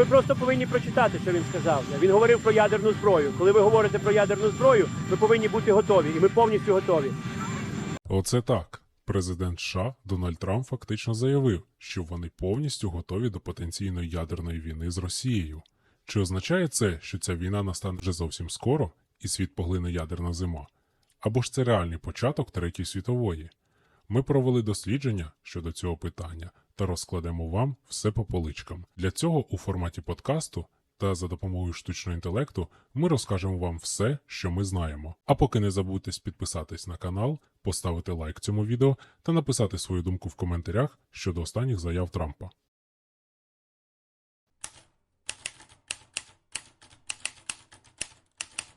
ви просто повинні прочитати, що він сказав. Він говорив про ядерну зброю. Коли ви говорите про ядерну зброю, ви повинні бути готові, і ми повністю готові. Оце так. Президент США Дональд Трамп фактично заявив, що вони повністю готові до потенційної ядерної війни з Росією. Чи означає це, що ця війна настане вже зовсім скоро і світ поглине ядерна зима? Або ж це реальний початок Третьої світової? Ми провели дослідження щодо цього питання та розкладемо вам все по поличкам. Для цього у форматі подкасту та за допомогою штучного інтелекту ми розкажемо вам все, що ми знаємо. А поки не забудьте підписатись на канал, поставити лайк цьому відео та написати свою думку в коментарях щодо останніх заяв Трампа.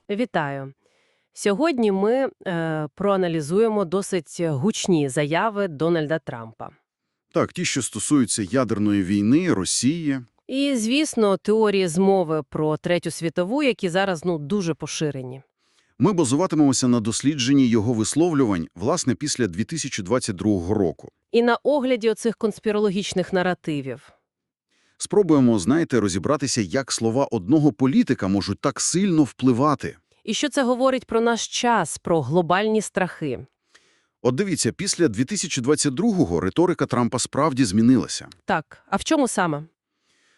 Вітаю. Сьогодні ми е, проаналізуємо досить гучні заяви Дональда Трампа. Так, ті, що стосуються ядерної війни, Росії. І, звісно, теорії змови про Третю світову, які зараз ну дуже поширені. Ми базуватимемося на дослідженні його висловлювань, власне, після 2022 року. І на огляді оцих конспірологічних наративів. Спробуємо, знаєте, розібратися, як слова одного політика можуть так сильно впливати. І що це говорить про наш час, про глобальні страхи. От дивіться, після 2022-го риторика Трампа справді змінилася. Так, а в чому саме?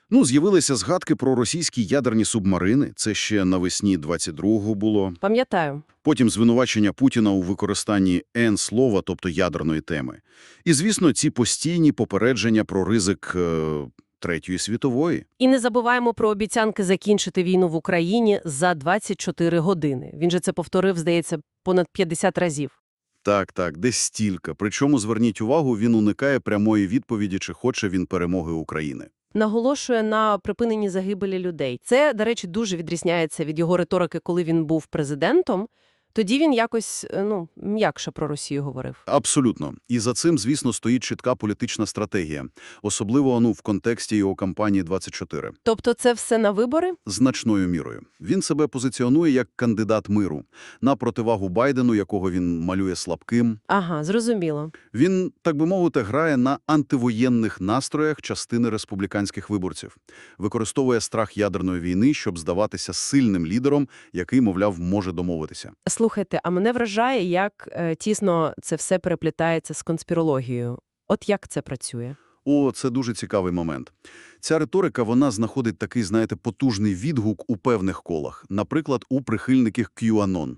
Ну, з'явилися згадки про російські ядерні субмарини, це ще навесні 22-го було. Пам'ятаю. Потім звинувачення Путіна у використанні N-слова, тобто ядерної теми. І, звісно, ці постійні попередження про ризик е, Третьої світової. І не забуваємо про обіцянки закінчити війну в Україні за 24 години. Він же це повторив, здається, понад 50 разів. Так, так, десь стільки. Причому, зверніть увагу, він уникає прямої відповіді, чи хоче він перемоги України. Наголошує на припиненні загибелі людей. Це, до речі, дуже відрізняється від його риторики, коли він був президентом. Тоді він якось е, ну, м'якше про Росію говорив. Абсолютно. І за цим, звісно, стоїть чітка політична стратегія. Особливо ну, в контексті його кампанії 24. Тобто це все на вибори? Значною мірою. Він себе позиціонує як кандидат миру. На противагу Байдену, якого він малює слабким. Ага, зрозуміло. Він, так би мовити, грає на антивоєнних настроях частини республіканських виборців. Використовує страх ядерної війни, щоб здаватися сильним лідером, який, мовляв, може домовитися. Слухайте, а мене вражає, як е, тісно це все переплітається з конспірологією. От як це працює? О, це дуже цікавий момент. Ця риторика, вона знаходить такий, знаєте, потужний відгук у певних колах. Наприклад, у прихильників QAnon.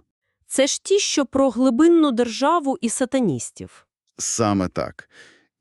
Це ж ті, що про глибинну державу і сатаністів. Саме так.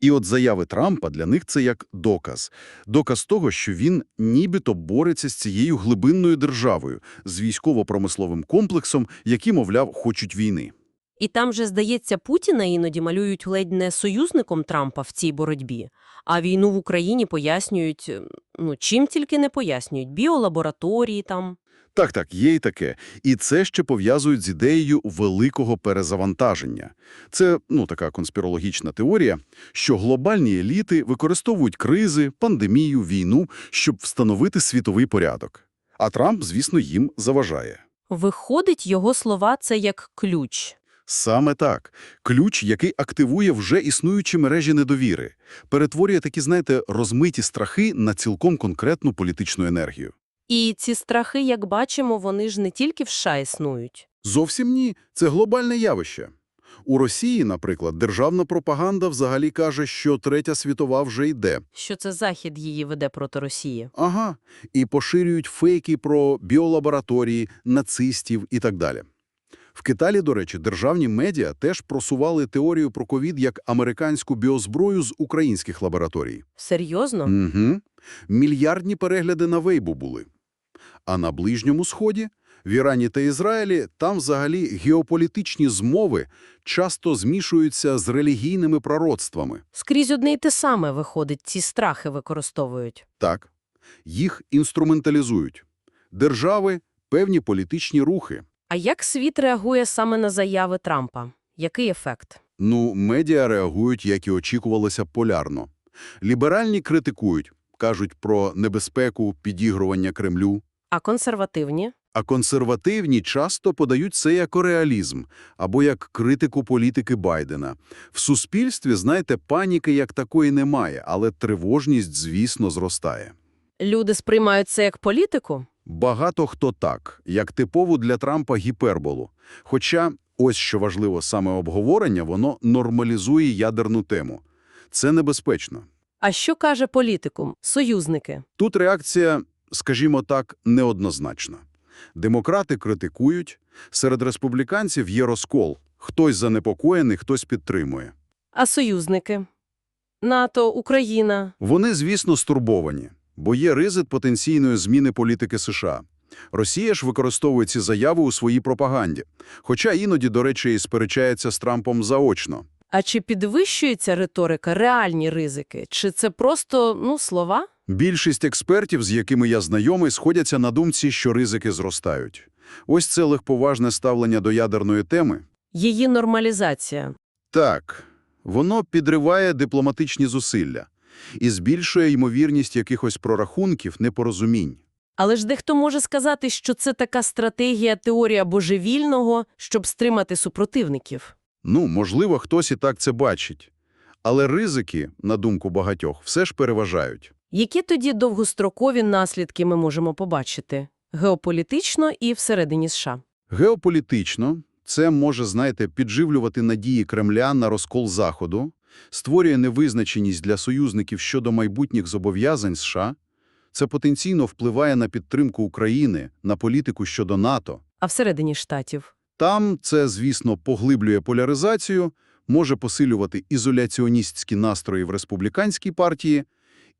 І от заяви Трампа для них це як доказ. Доказ того, що він нібито бореться з цією глибинною державою, з військово-промисловим комплексом, які, мовляв, хочуть війни. І там же, здається, Путіна іноді малюють ледь не союзником Трампа в цій боротьбі, а війну в Україні пояснюють, ну, чим тільки не пояснюють, біолабораторії там. Так-так, є і таке. І це ще пов'язують з ідеєю великого перезавантаження. Це, ну, така конспірологічна теорія, що глобальні еліти використовують кризи, пандемію, війну, щоб встановити світовий порядок. А Трамп, звісно, їм заважає. Виходить, його слова – це як ключ. Саме так. Ключ, який активує вже існуючі мережі недовіри, перетворює такі, знаєте, розмиті страхи на цілком конкретну політичну енергію. І ці страхи, як бачимо, вони ж не тільки в США існують. Зовсім ні. Це глобальне явище. У Росії, наприклад, державна пропаганда взагалі каже, що Третя світова вже йде. Що це Захід її веде проти Росії. Ага. І поширюють фейки про біолабораторії, нацистів і так далі. В Киталі, до речі, державні медіа теж просували теорію про ковід як американську біозброю з українських лабораторій. Серйозно? Угу. Мільярдні перегляди на Вейбу були. А на Ближньому Сході, в Ірані та Ізраїлі, там взагалі геополітичні змови часто змішуються з релігійними пророцтвами. Скрізь одне й те саме виходить, ці страхи використовують. Так, їх інструменталізують. Держави – певні політичні рухи. А як світ реагує саме на заяви Трампа? Який ефект? Ну, медіа реагують, як і очікувалося, полярно. Ліберальні критикують, кажуть про небезпеку підігрування Кремлю. А консервативні? А консервативні часто подають це як реалізм або як критику політики Байдена. В суспільстві, знаєте, паніки як такої немає, але тривожність, звісно, зростає. Люди сприймають це як політику? Багато хто так, як типову для Трампа гіперболу. Хоча, ось що важливо, саме обговорення, воно нормалізує ядерну тему. Це небезпечно. А що каже політикум, союзники? Тут реакція, скажімо так, неоднозначна. Демократи критикують, серед республіканців є розкол. Хтось занепокоєний, хтось підтримує. А союзники? НАТО, Україна. Вони, звісно, стурбовані, бо є ризик потенційної зміни політики США. Росія ж використовує ці заяви у своїй пропаганді, хоча іноді, до речі, і сперечається з Трампом заочно. А чи підвищується риторика, реальні ризики? Чи це просто, ну, слова? Більшість експертів, з якими я знайомий, сходяться на думці, що ризики зростають. Ось це легковажне ставлення до ядерної теми. Її нормалізація. Так, воно підриває дипломатичні зусилля і збільшує ймовірність якихось прорахунків, непорозумінь. Але ж дехто може сказати, що це така стратегія, теорія божевільного, щоб стримати супротивників. Ну, можливо, хтось і так це бачить. Але ризики, на думку багатьох, все ж переважають. Які тоді довгострокові наслідки ми можемо побачити? Геополітично і всередині США. Геополітично це може, знаєте, підживлювати надії Кремля на розкол Заходу, створює невизначеність для союзників щодо майбутніх зобов'язань США. Це потенційно впливає на підтримку України, на політику щодо НАТО. А всередині штатів? Там це, звісно, поглиблює поляризацію, може посилювати ізоляціоністські настрої в республіканській партії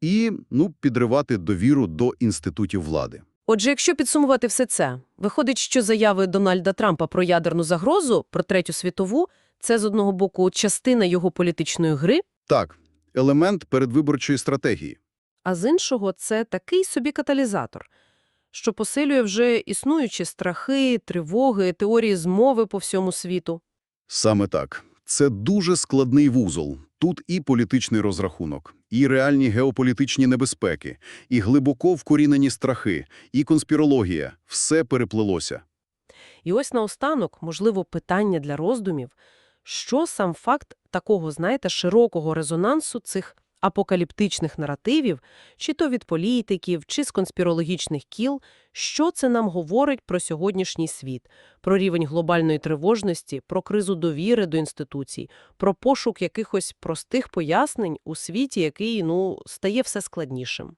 і, ну, підривати довіру до інститутів влади. Отже, якщо підсумувати все це, виходить, що заяви Дональда Трампа про ядерну загрозу, про Третю світову, це, з одного боку, частина його політичної гри, Так, елемент передвиборчої стратегії. а з іншого – це такий собі каталізатор, що посилює вже існуючі страхи, тривоги, теорії змови по всьому світу. Саме так. Це дуже складний вузол. Тут і політичний розрахунок, і реальні геополітичні небезпеки, і глибоко вкорінені страхи, і конспірологія. Все переплелося. І ось наостанок, можливо, питання для роздумів, що сам факт такого, знаєте, широкого резонансу цих апокаліптичних наративів, чи то від політиків, чи з конспірологічних кіл, що це нам говорить про сьогоднішній світ, про рівень глобальної тривожності, про кризу довіри до інституцій, про пошук якихось простих пояснень у світі, який, ну, стає все складнішим.